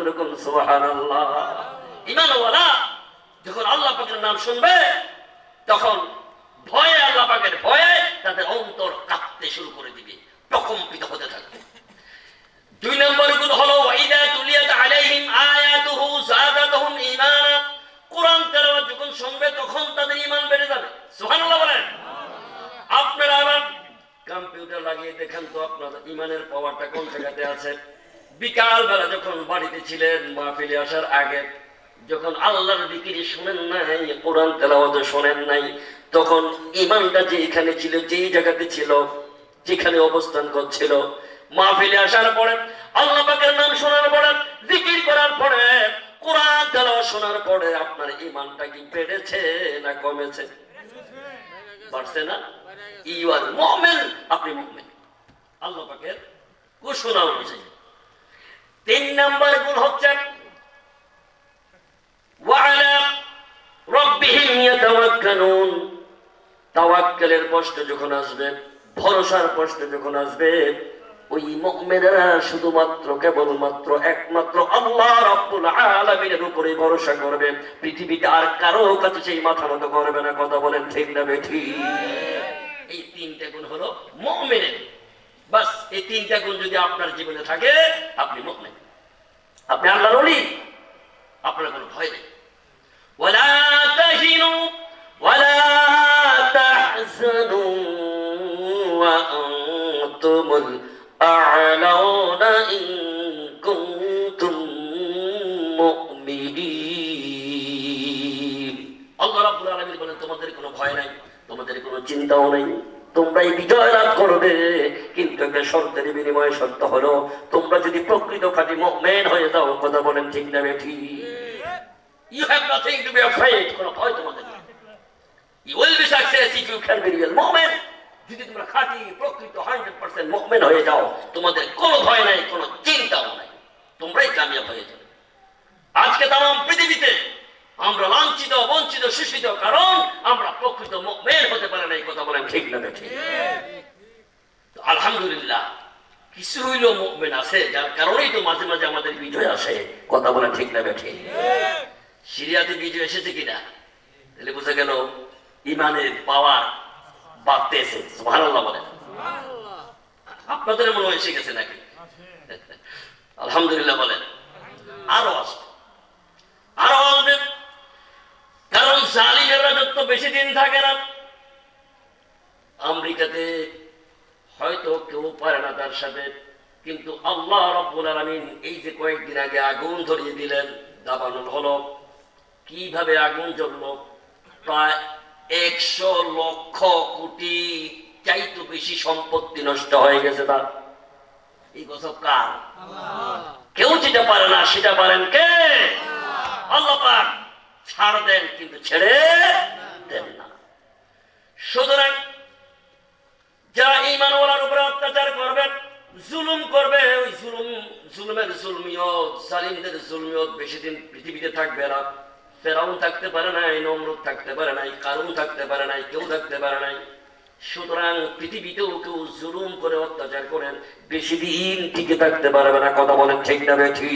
এরকম সুবহানাল্লাহ। ইমানওয়ালা যখন আল্লাহ পাকের নাম শুনবে, তখন ভয়ে আল্লাহ পাকের ভয়ে তাদের অন্তর কাঁপতে শুরু করে দিবে, প্রকম্পিত হতে থাকবে। দুই নম্বরগুলো হলো, ওয়াইদা তুলিয়াত আলাইহিম আয়াতুহু যাদাতুহুম ঈমানা। কোরআন তেলাওয়াত যখন শুনবে, তখন তাদের ঈমান বেড়ে যাবে। সুবহানাল্লাহ বলেন। আপনারা আবার কম্পিউটার লাগিয়ে দেখেন তো আপনার ইমানের পাওয়ারটা কোন জায়গাতে আছে? বিকাল বেলা যখন বাড়িতে ছিলেন মাহফিলে আসার আগে যখন আল্লাহর বিক্রি শোনেন নাই কোরআন তেলাওয়াত শোনেন নাই তখন ইমানটা যেখানে ছিল যেই জায়গাতে ছিল যেখানে অবস্থান করছিল মাহফিলে আসার পরে আল্লাহ পাকের নাম শোনার পরে জিকির করার পরে কোরআন তেলাওয়াত শোনার পরে আপনার ইমানটা কি বেড়েছে না কমেছে? বাড়ছে না? ইউ আর মুমিন আপনি মুমিন আল্লাহ পাকের ঘোষণা অনুযায়ী। তিন নাম্বার গুণ শুধুমাত্র কেবলমাত্র একমাত্র আল্লাহ রাব্বুল আলামিনের উপরে ভরসা করবে। পৃথিবীতে আর কারও কাছে সেই মাথা মতো করবে না, কথা বলেন ঠিক না বেঠি এই তিনটা গুণ হলো মুমিনের। বাস, এই তিনটা গুণ যদি আপনার জীবনে থাকে, আপনি মুকলেন আপনি আল্লাহর অলি আপনার কোনো ভয় নেই। তোমাদের কোনো চিন্তাও নেই তোমরা এই বিজয় লাভ করবে, কিন্তু একটা শর্তের বিনিময়ে শর্ত হলো। তোমরা যদি প্রকৃত খাঁটি মুমিন হয়ে যাও, কথা বলেন ঠিক না বেঠি আজকে তাম পৃথিবীতে আমরা লাঞ্ছিত, বঞ্চিত শোষিত কারণ আমরা প্রকৃত মুভমেন্ট হতে পারে না এই কথা বলেন ঠিক না ঠিক? আলহামদুলিল্লাহ কিছু হইল মুভমেন্ট আছে যার কারণেই তো মাঝে মাঝে আমাদের বিজয় আসে। কথা বলেন ঠিক না ঠিক সিরিয়াতে বিজয় এসেছে কিনা? তাহলে বোঝা গেল ইমানের পাওয়ার বাড়তেছে। সুবহানাল্লাহ বলেন। আপনাদের মনে হয় এসে গেছে নাকি? আলহামদুলিল্লাহ বলেন। আরও আসবে। আরও আসবে। কারণ জালিমের রাজত্ব বেশি দিন থাকে না। আমেরিকাতে হয়তো কেউ পারে না তার সাথে। কিন্তু আল্লাহ রব্বুল আলামিন এই যে কয়েকদিন আগে আগুন ধরিয়ে দিলেন দাবানল হলো। কীভাবে আগুন জ্বলল? প্রায় একশো লক্ষ কোটি চাইতো বেশি সম্পত্তি নষ্ট হয়ে গেছে তার। এই কথা কার? কেউ যেটা পারে না সেটা পারেন কে? আল্লাহ। পাক। ছাড় দেন কিন্তু ছেড়ে দেন না। সুতরাং যারা ইমানওয়ালার উপরে অত্যাচার করবে, জুলুম করবে, ওই জুলুম, জুলুমের জুলমিয়ত, জালিমদের জুলমিয়ত বেশি দিন পৃথিবীতে থাকবে না। ফেরাউন থাকতে পারে নাই, নমরুদ থাকতে পারে নাই, কারুন থাকতে পারে নাই, কেউ থাকতে পারে নাই। সুতরাং পৃথিবীতেও কেউ জুলুম করে অত্যাচার করেন বেশি দিন টিকে থাকতে পারবে না। কথা বলেন ঠিক না বেঠি?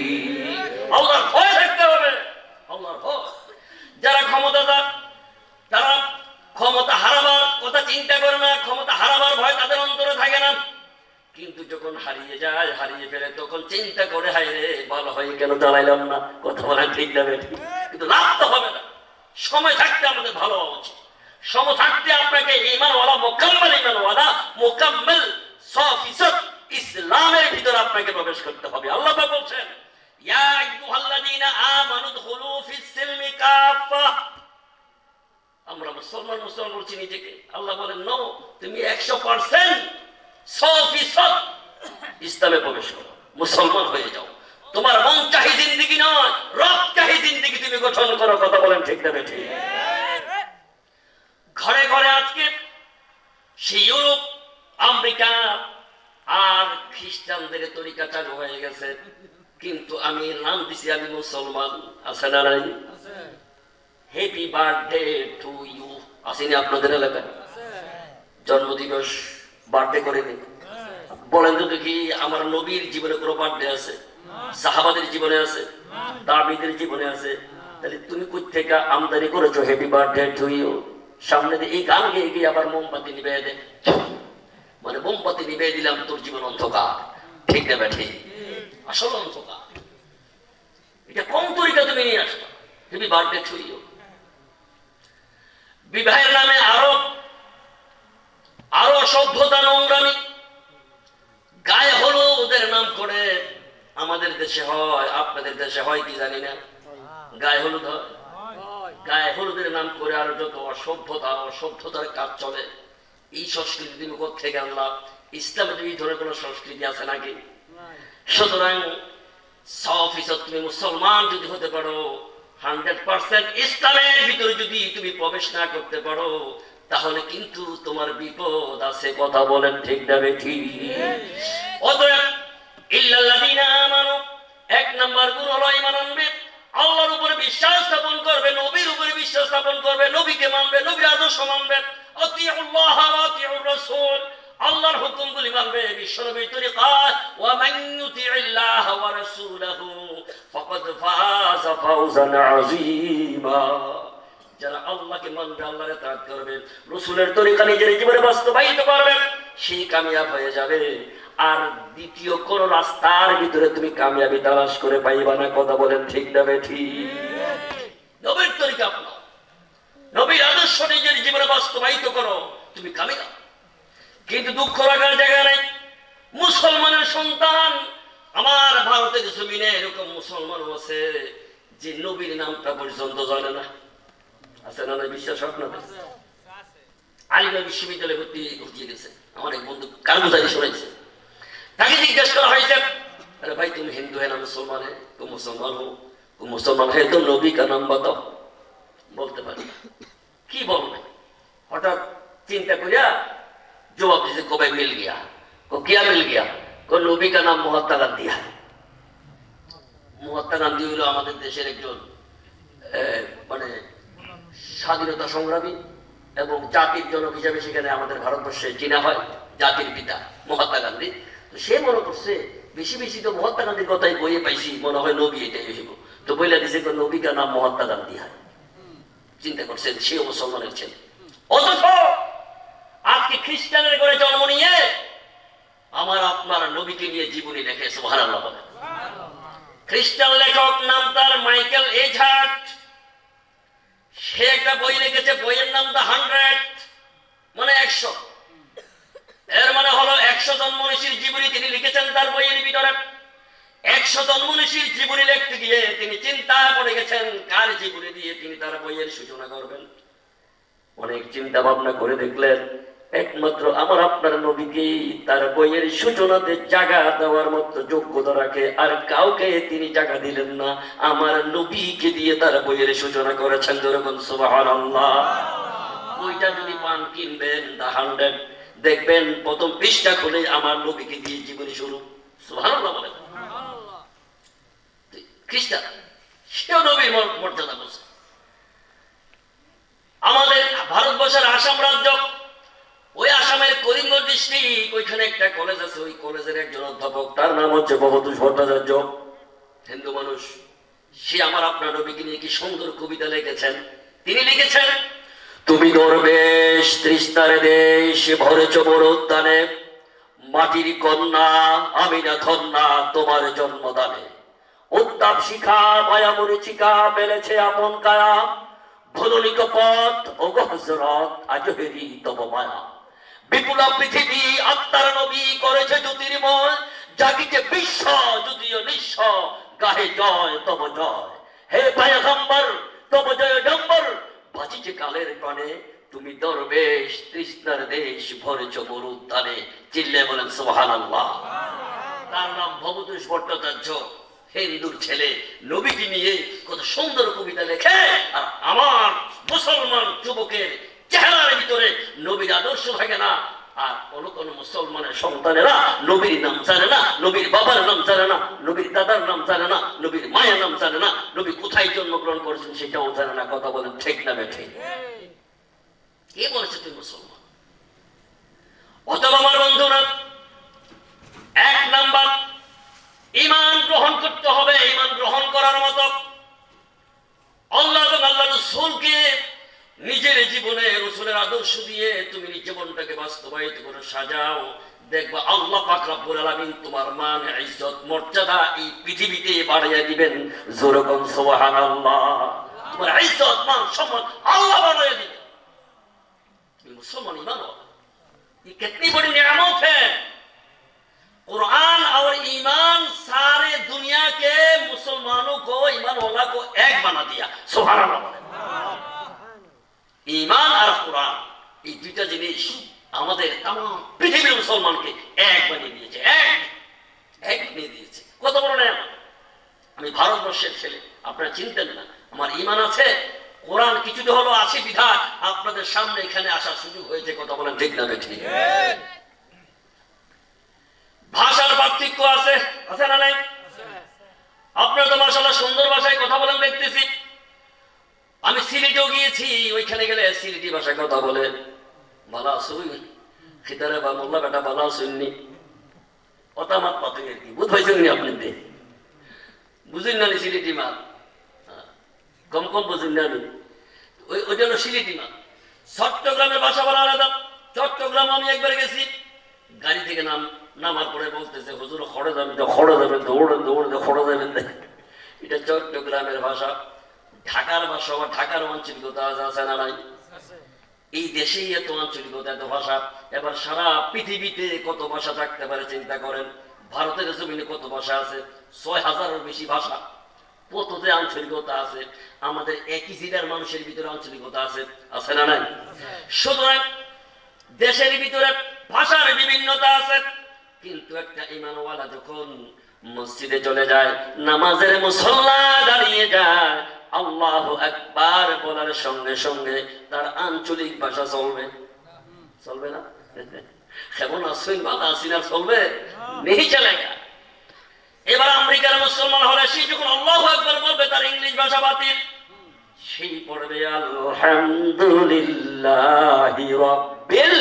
আল্লাহর ভয় থাকতে হবে। আল্লাহর ভয়। যারা ক্ষমতাদার তারা ক্ষমতা কথা চিন্তা করে না, ক্ষমতা হারাবার ভয় তাদের অন্তরে থাকে না। কিন্তু যখন হারিয়ে যায়, হারিয়ে ফেলে তখন চিন্তা করে হাই রে, ভালো হয় কেন? দাঁড়াইলাম না, কথা বলা ঠিক না কিন্তু লাভ তো হবে না। সময় থাকতে আমাদের ভালো হওয়া উচিত। সময় থাকতে আপনাকে ইমানওয়ালা মোকাম্মল ইমানওয়ালা মোকাম্মল সফিসত ইসলামের ভিতর আপনাকে প্রবেশ করতে হবে। আল্লাহ বলছেন, ইয়া আইয়ুহাল্লাযীনা আমানু দুখুলু ফিস সিলমি কাফা আমরা মুসলমান মুসলমান বলছি নিজেকে। আল্লাহ বলেন নো তুমি একশো পার্সেন্ট ইসলামে প্রবেশ করো, মুসলমান হয়ে যাও। তোমার মন চাহি জিন্দিগি নয়, রব চাহি জিন্দিগি তুমি গঠন করো। কথা বলেন ঠিক না ঠিক ঘরে ঘরে আজকে সে ইউরোপ, আমেরিকা আর খ্রিস্টানদের তরিকা চালু হয়ে গেছে। কিন্তু আমি নাম দিছি, আমি মুসলমান। আছে না হ্যাপি বার্থডে টু ইউ আসেনি আপনাদের এলাকায়? জন্মদিবস বার্থডে করে বলেন তো দেখি, আমার নবীর জীবনে কোনো বার্থডে আছে? সাহাবাদের জীবনে আছে? দাবিদের জীবনে আছে? তাহলে তুমি থেকে আমদানি করেছ হ্যাপি বার্থডে টু ইউ সামনে দিয়ে এই গান গেয়ে গিয়ে আবার মোমবাতি নিবে দে। মানে মোমবাতি নিবে দিলাম, তোর জীবন অন্ধকার। ঠিক না ঠিক আসল অন্ধকার। এটা কোন তরিকা তুমি নিয়ে আসবা? হ্যাপি বার্থডে টু ইউ বিবাহের নামে আরও আরও সভ্যতা নোংরামি। গায়ে হলো ওদের নাম করে আমাদের দেশে হয়, আপনাদের দেশে হয় কি জানি না? গায়ে হলুদ হয়? গায়ে হলুদের নাম করে আর যত অসভ্যতা, অসভ্যতার কাজ চলে, এই সংস্কৃতি তুমি কোথেকে আনলাম ইসলামে এই ধরনের কোন সংস্কৃতি আছে নাকি? সুতরাং সফিসত তুমি মুসলমান যদি হতে পারো ইসলামের ভিতরে যদি তুমি প্রবেশ না করতে পারো, তাহলে কিন্তু তোমার বিপদ আছে। কথা বলেন ঠিক না এক নাম্বার গুণ হলো ঈমান আনবে। আল্লাহর উপরে বিশ্বাস স্থাপন করবে, নবীর উপরে বিশ্বাস স্থাপন করবে, নবীকে মানবে, নবীর আদর্শ মানবে। আতিউল্লাহ ওয়া আতিউর রাসূল। আল্লাহর হুকুমগুলি মানবে ওয়া মান ওয়া ফাকাদ আযীমা। যারা আল্লাহকে মানবে, আল্লাহর তাআত করবে তরিকা নিজের জীবনে বাস্তবায়িত করবে, সেই কামিয়াব হয়ে যাবে। আর দ্বিতীয় কোন রাস্তার ভিতরে তুমি কামিয়াবি তালাশ করে পাইবা না, কথা বলেন ঠিক না ঠিক? নবীর তরিকা আপনার। নবীর আদর্শ নিজের জীবনে বাস্তবায়িত করো, তুমি কামিয়াব। কিন্তু দুঃখ রাখার জায়গা নেই। মুসলমানের সন্তান, আমার ভারতে জমিনে এরকম মুসলমান আছে যে নবীর নামটা পর্যন্ত জানে না। আছে না বিশ্বাস আপনাদের? আলিগড় বিশ্ববিদ্যালয়ে ভর্তি ঘটিয়ে গেছে। আমার এক বন্ধু কারমুজারি শুনেছে তাকে জিজ্ঞেস করা হয়েছে, আরে ভাই, তুমি হিন্দু হ্যাঁ মুসলমান হ্যাঁ? তুমি মুসলমান হো তুমি মুসলমান হ্যাঁ তো নবী কা নাম বাতাও? বলতে পারি কি বলবে? হঠাৎ চিন্তা করিয়া জবাব দিতে কবে মিল গিয়া को क्या मिल गया को নবী का नाम মহাত্মা গান্ধী है মহাত্মা গান্ধী হলো আমাদের দেশের একজন আহ, মানে স্বাধীনতা সংগ্রামী এবং জাতির জনক হিসাবে সেখানে আমাদের ভারতবর্ষে চিনা হয় জাতির পিতা মহাত্মা গান্ধী তো সে মনে করছে বেশি বেশি তো মহাত্মা গান্ধীর কথাই বইয়ে পাইছি মনে হয় নবী এটাই হইব তো বইলা দিছে কোন নবীকার নাম মহাত্মা গান্ধী হয় চিন্তা করছেন সেও মুসলমানের ছেলে অথচ আজকে খ্রিস্টানের ঘরে জন্ম নিয়ে আমার আপনার নবীকে নিয়ে জীবনী লেখে সুবহানাল্লাহ খ্রিস্টান লেখক নাম তার মাইকেল এজহার্ট সে একটা বই লিখেছে, বইয়ের নাম দা হান্ড্রেড মানে একশো। এর মানে হলো একশো জন মনীষীর জীবনী তিনি লিখেছেন তার বইয়ের ভিতরে। একশো জন মনীষীর জীবনী লিখতে গিয়ে তিনি চিন্তা করে গেছেন, কার জীবনী দিয়ে তিনি তার বইয়ের সূচনা করবেন। অনেক চিন্তা ভাবনা করে দেখলেন একমাত্র আমার আপনার নবীকেই তার বইয়ের সূচনাতে জায়গা দেওয়ার মতো যোগ্যতা রাখে, আর কাউকে তিনি জায়গা দিলেন না। আমার নবীকে দিয়ে তার বইয়ের সূচনা করেছেন যেরকম সুবহানাল্লাহ। বইটা যদি পান, কিনবেন, দা হান্ড্রেড। দেখবেন, প্রথম পৃষ্ঠা খুলে আমার নবীকে দিয়ে জীবনী শুরু। সুবহানাল্লাহ বলে। খ্রিস্টান সেও নবীর মর্যাদা বলছে। আমাদের ভারতবর্ষের আসাম রাজ্য ওই আসামের করিমগঞ্জ ডিস্ট্রিক্ট, ওইখানে একটা কলেজ আছে, ওই কলেজের একজন অধ্যাপক, তার নাম হচ্ছে বহুদূষ ভট্টাচার্য। হিন্দু মানুষ, সে আমার আপনার নবীকে নিয়ে কি সুন্দর কবিতা লিখেছেন? তিনি লিখেছেন, তুমি দরবেশ তৃষ্ণারে দেশ, ভরেছ বড় উদ্যানে, মাটির কন্যা, আমি না ধন্যা, তোমার জন্মদানে। উত্তাপ শিখা, মায়া মরিচিকা, মেলেছে আপন কায়া। ভলনিক পথ গহজরত আজ হেরি তব মায়া। বিপুলা পৃথিবী আত্মার নবী করেছে জ্যোতির্ময় জাগিতে বিশ্ব, যদিও নিঃস্ব, গাহে জয়, তব জয়। হে পায়গম্বর, তব জয় ডম্বর বাজিছে কালের প্রাণে। তুমি দরবেশ, তৃষ্ণার দেশ ভরেছ মরুদ্যানে চিল্লে বলেন সোহান আল্লাহ তার নাম ভবতোষ ভট্টাচার্য হিন্দুর ছেলে নবীকে নিয়ে কত সুন্দর কবিতা লেখে। আর আমার মুসলমান যুবকের চেহারার ভিতরে আদর্শ থাকে না। আর কোন কোন মুসলমানের সন্তানেরা নবীর নাম জানে না, নবীর বাবার নাম জানে না, নবীর দাদার নাম জানে না, নবীর মায়ের নাম জানে না, নবী কোথায় জন্মগ্রহণ করেছেন সেটাও জানে না, কথা বলেন ঠিক না বেঠে। কে বলেছে তুই মুসলমান? অথবা আমার বন্ধুরা, এক নাম্বার ইমান গ্রহণ করতে হবে ইমান গ্রহণ করার মতো। আল্লাহ আল্লাহ রসুলকে নিজের জীবনে রসুলের আদর্শ দিয়ে তুমি নিজ জীবনটাকে বাস্তবায়িত করে সাজাও দেখবা আল্লাহ পাক রব্বুল আলামিন তোমার মান ইজ্জত মর্যাদা এই পৃথিবীতে বাড়িয়ে দিবেন জোরকম সুবহানাল্লাহ তোমার ইজ্জত মান সম্মান আল্লাহ বাড়িয়ে দিবেন তুমি মুসলমান ইমান ये कितनी बड़ी नियामत है कुरान और ईमान सारे दुनिया के मुसलमानों को ईमान वाला को एक बना दिया सुभान अल्लाह বলেন। ইমান আর কোরআন, এই দুইটা জিনিস আমাদের তাম পৃথিবীর মুসলমানকে এক বানিয়ে দিয়েছে, এক এক বানিয়ে দিয়েছে। কত বড় নেয় আমি ভারতবর্ষের ছেলে, আপনারা চিনতেন না, আমার ইমান আছে, কোরআন কিছুটা হলো আছে বিধান, আপনাদের সামনে এখানে আসার সুযোগ হয়েছে কত বলেন ঠিক না ভাষার পার্থক্য আছে আছে না নাই আপনারা তো মাসাল্লাহ সুন্দর ভাষায় কথা বলেন দেখতেছি আমি সিলেটেও গিয়েছি ওইখানে গেলে সিলেটি ভাষায় কথা বলে। বালা শুই খিতারে বা মোল্লা বেটা বালা শুননি অতামাত পাতে আর কি? বুঝ পাইছেন নি আপনি তে বুঝুন না সিলেটি হ্যাঁ, কম কম বুঝুন না নি ওই ওই জন্য সিলেটি মাল চট্টগ্রামের ভাষা বলা আলাদা। চট্টগ্রাম আমি একবার গেছি। গাড়ি থেকে নাম নামার পরে বলতেছে হুজুর খড়ে যাবেন তো খড়ে যাবেন দৌড়েন দৌড়েন খড়ে যাবেন এটা চট্টগ্রামের ভাষা। ঢাকার ভাষা বা ঢাকার আঞ্চলিকতা আছে না নাই? এই দেশেই এত আঞ্চলিকতা এত ভাষা এবার সারা পৃথিবীতে কত ভাষা থাকতে পারে চিন্তা করেন? ভারতের জমিনে কত ভাষা আছে? ছয় হাজারের বেশি ভাষা। আঞ্চলিকতা আছে? আমাদের একই জেলার মানুষের ভিতরে আঞ্চলিকতা আছে আছে না নাই? সুতরাং দেশের ভিতরে ভাষার বিভিন্নতা আছে। কিন্তু একটা ইমানওয়ালা যখন মসজিদে চলে যায়, নামাজের মুসল্লা দাঁড়িয়ে যায়। আল্লাহ একবার বলার সঙ্গে সঙ্গে তার আঞ্চলিক ভাষা চলবে। চলবে না? কেমন চলবে? এবার আমেরিকার মুসলমান হলে সে যখন আল্লাহ একবার বলবে, তার ইংলিশ ভাষা বাতিল। সেই পড়বে, আলহামদুলিল্লাহ রব্বিল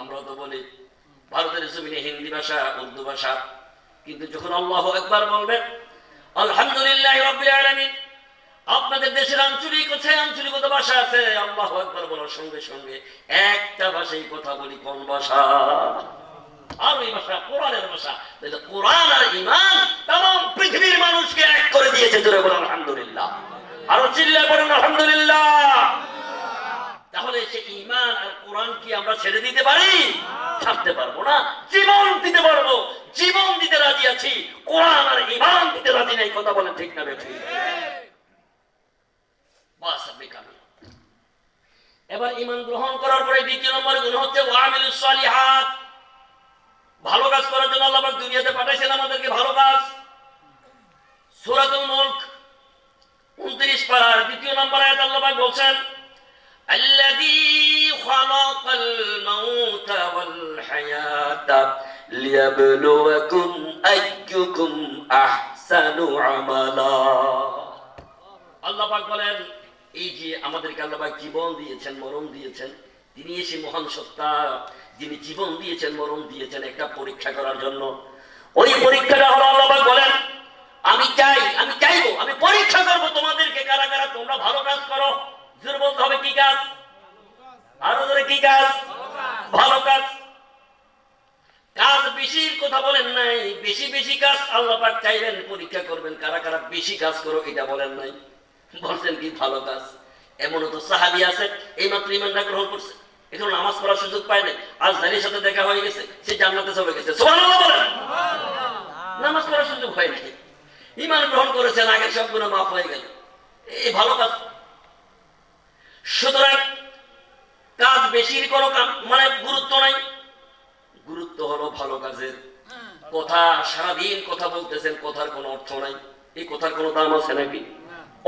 আমরা তো বলি, ভারতের জমিনে হিন্দি ভাষা, উর্দু ভাষা কিন্তু যখন আল্লাহ একবার বলবেন, আলহামদুলিল্লাহ আপনাদের দেশের আঞ্চলিক কোথায় আঞ্চলিকতা ভাষা আছে? আল্লাহ একবার বলার সঙ্গে সঙ্গে একটা ভাষাই কথা বলি, কোন ভাষা? আরবি ভাষা কোরআনের ভাষা। তাহলে কোরআন আর ইমান তাম পৃথিবীর মানুষকে এক করে দিয়েছে, জোরে বলেন, আলহামদুলিল্লাহ। আরও চিল্লা বলেন, আলহামদুলিল্লাহ। তাহলে সে ইমান আর কোরআন কি আমরা ছেড়ে দিতে পারি? ছাড়তে পারব না। জীবন দিতে পারব। জীবন দিতে রাজি আছি কোরআন আর ইমান দিতে রাজি নাই কথা বলেন ঠিক না বেঠিক বাস আপনি কামিল এবার ইমান গ্রহণ করার পরে দ্বিতীয় নম্বর গুণ হচ্ছে ওয়ামিলুস সালিহাত ভালো কাজ করার জন্য আল্লাহ পাক দুনিয়াতে পাঠাইছেন আমাদেরকে ভালো কাজ সূরাতুল মুলক 29 পারার দ্বিতীয় নম্বর আয়াত আল্লাহ পাক বলছেন الذي خلق الموت والحياة লিয়াবলুয়াকুম আইয়ুকুম আহসানু আমালা আল্লাহ পাক বলেন, এই যে আমাদেরকে আল্লাহ পাক জীবন দিয়েছেন, মরণ দিয়েছেন, তিনি এসে মহান সত্তা, যিনি জীবন দিয়েছেন, মরণ দিয়েছেন একটা পরীক্ষা করার জন্য। ওই পরীক্ষাটা হলো আল্লাহ পাক বলেন, আমি চাই, আমি চাইব, আমি পরীক্ষা করব তোমাদেরকে, কারা কারা তোমরা ভালো কাজ করো। জোর হবে কি কাজ? আরও ধরে কি কাজ? ভালো কাজ। কাজ বেশির কথা বলেন নাই বেশি বেশি কাজ আল্লাহ পাক চাইবেন পরীক্ষা করবেন কারা কারা বেশি কাজ করো এটা বলেন নাই। বলছেন কি ভালো কাজ। এমনও তো সাহাবি আছে এই মাত্র ইমানটা গ্রহণ করছে। এখন নামাজ পড়ার সুযোগ পায় নাই আজ জানির সাথে দেখা হয়ে গেছে সে জান্নাতে চলে গেছে। বলেন। নামাজ পড়ার সুযোগ হয় নাই। ইমান গ্রহণ করেছেন আগের সবগুলো মাফ হয়ে গেল। এই ভালো কাজ। সুতরাং কাজ বেশির কোনো কাম মানে গুরুত্ব নাই। গুরুত্ব হলো ভালো কাজের। কথা সারাদিন কথা বলতেছেন, কথার কোনো অর্থ নাই। এই কথার কোনো দাম আছে নাকি?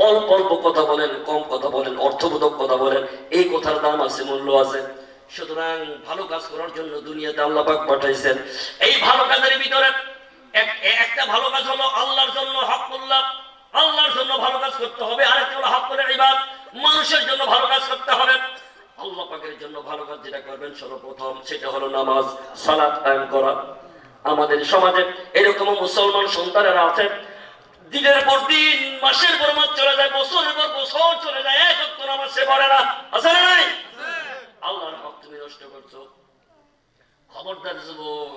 অল্প অল্প কথা বলেন, কম কথা বলেন, অর্থবোধক কথা বলেন, এই কথার দাম আছে, মূল্য আছে। সুতরাং ভালো কাজ করার জন্য দুনিয়াতে আল্লাহ পাক পাঠাইছেন। এই ভালো কাজের ভিতরে একটা ভালো কাজ হলো আল্লাহর জন্য হকুল্লাহ আল্লাহর জন্য ভালো কাজ করতে হবে আরেকটা হলো হক করে ইবাদ মানুষের জন্য ভালো কাজ করতে হবে আল্লাহ পাকের জন্য ভালো কাজ যেটা করবেন সর্বপ্রথম সেটা হলো নামাজ, সালাত কায়েম করা। আমাদের সমাজে এরকম মুসলমান সন্তানেরা আছে, দিনের পর দিন, মাসের পর মাস চলে যায়, বছরের পর বছর চলে যায়, এক অক্ট নামাজ সে পড়ে না। আছে না নাই? আল্লাহর হক তুমি নষ্ট করছ। খবরদার যুবক,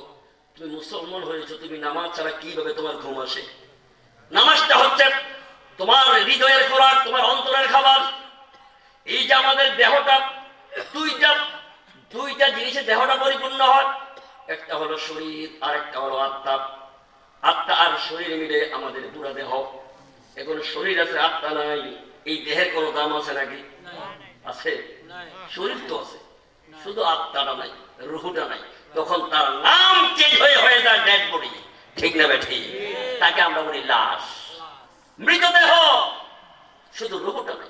তুমি মুসলমান হয়েছো, তুমি নামাজ ছাড়া কীভাবে তোমার ঘুম আসে? নামাজটা হচ্ছে তোমার হৃদয়ের খোরাক, তোমার অন্তরের খাবার। এই যে আমাদের দেহটা দুইটা জিনিসে দেহটা পরিপূর্ণ হয়। একটা হলো শরীর আর একটা হলো আত্মা। আত্মা আর শরীর মিলে আমাদের পুরা দেহ। এখন শরীর আছে আত্মা নাই। এই দেহের কোনো দাম আছে নাকি? আছে? শরীর তো আছে। শুধু আত্মাটা নাই রুহুটা নাই। তখন তার নাম চেঞ্জ হয়ে হয়ে যায় ডেড বডি ঠিক না বেঠি তাকে আমরা বলি লাশ। মৃতদেহ। শুধু রুহুটা নাই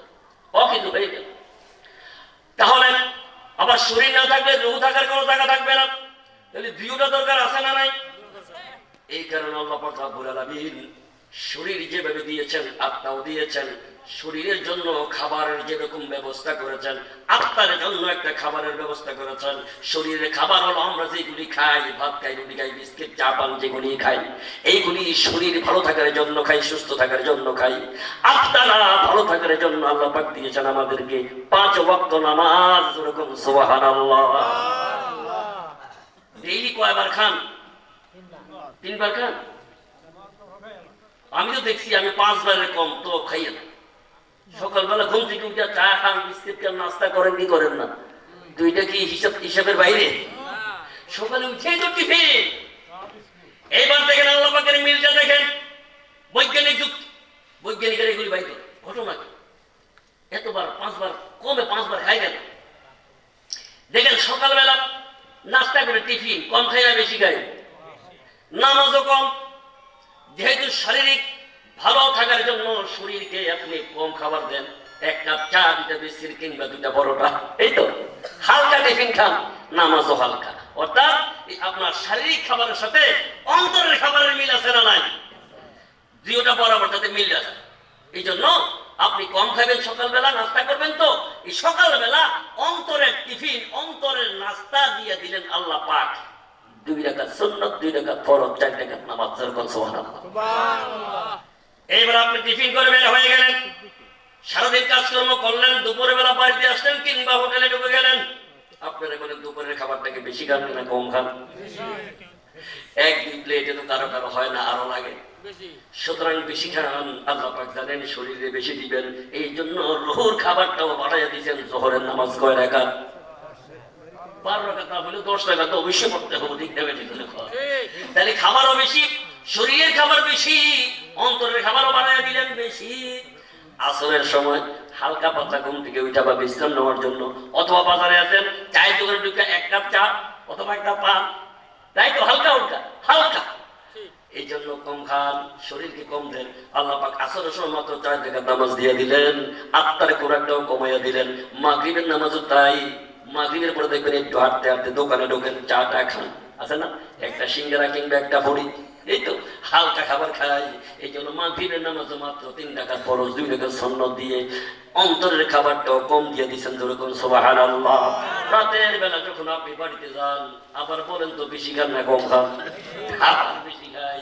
অকিন্তু হয়ে গেল। তাহলে আবার শরীর না থাকলে রুহু থাকার কোনো জায়গা থাকবে না। তাহলে দুইটা দরকার আছে না নাই? এই কারণে আল্লাহ পাক রব্বুল আলামিন শরীর যেভাবে দিয়েছেন, আত্মাও দিয়েছেন শরীরের জন্য খাবারের যেরকম ব্যবস্থা করেছেন আত্মার জন্য একটা খাবারের ব্যবস্থা করেছেন। শরীরের খাবার হলো আমরা যেগুলি খাই ভাত খাই রুটি খাই বিস্কিট চা পান যেগুলি খাই এইগুলি শরীর ভালো থাকার জন্য খাই সুস্থ থাকার জন্য খাই। আত্মারা ভালো থাকার জন্য আল্লাহ পাক দিয়েছেন আমাদেরকে পাঁচ ওয়াক্ত নামাজ যেরকম সুবহানাল্লাহ। ডেইলি কয়বার খান? তিনবার খান? আমি তো দেখছি আমি পাঁচবারের কম তো খাইয়ে না সকালবেলা ঘুম থেকে উঠে চা খান, বিস্কিট খান, নাস্তা করেন, কি করেন না? দুইটা কি হিসাব, হিসাবের বাইরে? সকালে উঠেই তো টিফিন। এইবার দেখেন আল্লাহ পাকের মিলটা দেখেন। বৈজ্ঞানিক যুক্তি বৈজ্ঞানিকের এগুলি বাইর ঘটনা কি? এতবার, পাঁচবার, কমে পাঁচবার খাই গেল। দেখেন সকালবেলা নাস্তা করে টিফিন, কম খাই না, বেশি খাই নামাজও কম। যেহেতু শারীরিক ভালো থাকার জন্য শরীরকে আপনি কম খাবার দেন। এক কাপ চা দুটা বিস্কিট কিংবা দুটা পরোটা। এই তো, হালকা টিফিন খান, নামাজও হালকা। অর্থাৎ আপনার শারীরিক খাবারের সাথে অন্তরের খাবারের মিল আছে না নাই? দুইটা বরাবর তাতে মিল আছে এই জন্য আপনি কম খাবেন সকালবেলা, নাস্তা করবেন তো। এই সকালবেলা অন্তরের টিফিন, অন্তরের নাস্তা দিয়ে দিলেন আল্লাহ পাক। দুই টাকা সুন্নত, দুই টাকা ফরজ, চার টাকা নামাজ। যেরকম সুবহানাল্লাহ। এইবার আপনি টিফিন করে বের হয়ে গেলেন। সারাদিন কাজকর্ম করলেন দুপুরে বেলা বাড়িতে আসলেন কিংবা হোটেলে ঢুকে গেলেন। আপনারা বলেন দুপুরের খাবারটাকে বেশি খান না কম খান? এক দুই প্লেটে তো কারও কারও হয় না, আরও লাগে। সুতরাং বেশি খান, আল্লাহ পাক জানেন শরীরে বেশি দিবেন। এই জন্য রোহর খাবারটাও বাড়াইয়া দিয়েছেন জোহরের নামাজ কয় রাখা বারো টাকা না হলে দশ টাকা তো অবশ্যই করতে হবে, ঠিক ঠিক তাহলে খাবারও বেশি, শরীরের খাবার বেশি। অন্তরের খাবারও বানায় দিলেন বেশি। আসরের সময় হালকা পাতলা ঘুম থেকে উঠা বা বিশ্রাম নেওয়ার জন্য অথবা বাজারে আছেন চায়ের দোকানে ঢুকে এক কাপ চা অথবা একটা পান। তাই তো হালকা হালকা হালকা। এই জন্য কম খান শরীরকে কম দেন। আল্লাহ পাক আসরের সময় মাত্র চার টাকার নামাজ দিয়ে দিলেন আত্মার কোরআনটাও কমাইয়া দিলেন। মাগরিবের নামাজও তাই। মাগরিবের পরে দেখবেন একটু হাঁটতে হাঁটতে দোকানে ঢোকেন চা টা খান। আছে না? একটা সিঙ্গারা কিংবা একটা বড়ি এই তো হালকা খাবার খাই। এই জন্য মাগরিবের নামাজও মাত্র তিন টাকার খরচ দুই টাকার সন্ন দিয়ে অন্তরের খাবারটাও কম দিয়ে দিচ্ছেন যেরকম সোবাহান আল্লাহ রাতের বেলা যখন আপনি বাড়িতে যান, আবার বলেন তো বেশি খান না, কম খান। বেশি খাই।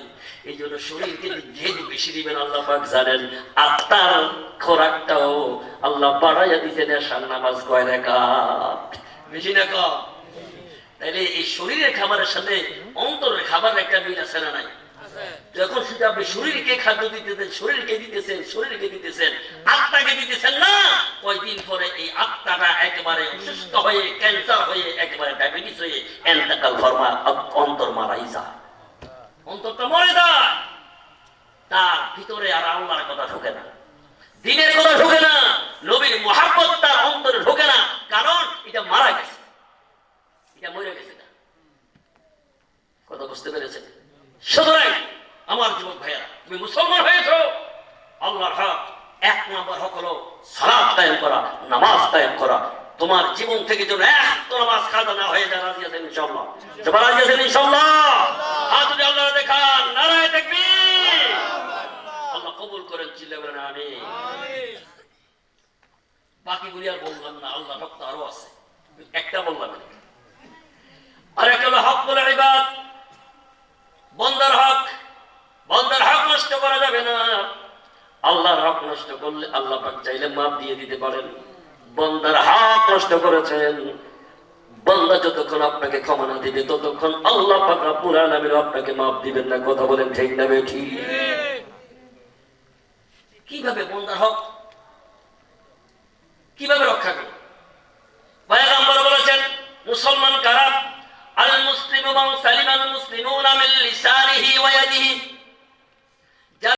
এই জন্য শরীরকে যেহেতু বেশি দিবেন, আল্লাহ পাক জানেন। আত্মার খোরাকটাও আল্লাহ বাড়াইয়া দিচ্ছেন এসার নামাজ কয় রেখা বেশি না কম। তাইলে এই শরীরের খাবারের সাথে অন্তরের খাবার একটা মিল আছে না নাই? যখন শুধু আপনি শরীরকে খাদ্য দিতেছেন, শরীরকে দিতেছেন শরীরকে দিতেছেন, আত্মাকে দিতেছেন না, কয়দিন পরে এই আত্মাটা একেবারে অসুস্থ হয়ে, ক্যান্সার হয়ে, একেবারে ডায়াবেটিস হয়ে এন্টাকাল ফর্মা অন্তর মারাই যায়। অন্তরটা মরে যায়। তার ভিতরে আর আল্লাহর কথা ঢোকে না। দিনের কথা ঢোকে না। নবীর মহাব্বত তার অন্তরে ঢোকে না। কারণ এটা মারা গেছে এটা মরে গেছে না কথা বুঝতে পেরেছেন? সুতরাং আমার যুবক ভাইয়া তুমি মুসলমান হয়েছ আল্লাহর হক এক নম্বর হক হলো সালাত কায়েম করা নামাজ কায়েম করা। তোমার জীবন থেকে যেন এক নামাজ কাজা না হয়ে যায় রাজি আছেন ইনশাল্লাহ জবা রাজি আছেন ইনশাল্লাহ হাত যদি আল্লাহ দেখান নারায় দেখবি আল্লাহ কবুল করেন চিল্লা বলেন আমি বাকিগুলি আর বললাম না আল্লাহ রক্ত আরও আছে। একটা বললাম আর একটা হলো হক বলে ইবাদ বন্দার হক বন্দার হক নষ্ট করা যাবে না আল্লাহর হক নষ্ট করলে আল্লাহ পাক চাইলে মাপ দিয়ে দিতে পারেন। বন্দার হাত নষ্ট করেছেন। বন্দা যতক্ষণ আপনাকে ক্ষমা না দিবে ততক্ষণ আল্লাহ পাক রব্বুল আলামিন আপনাকে মাপ দিবেন না। কথা বলেন ঠিক না বেঠি কীভাবে বন্দা হক? কীভাবে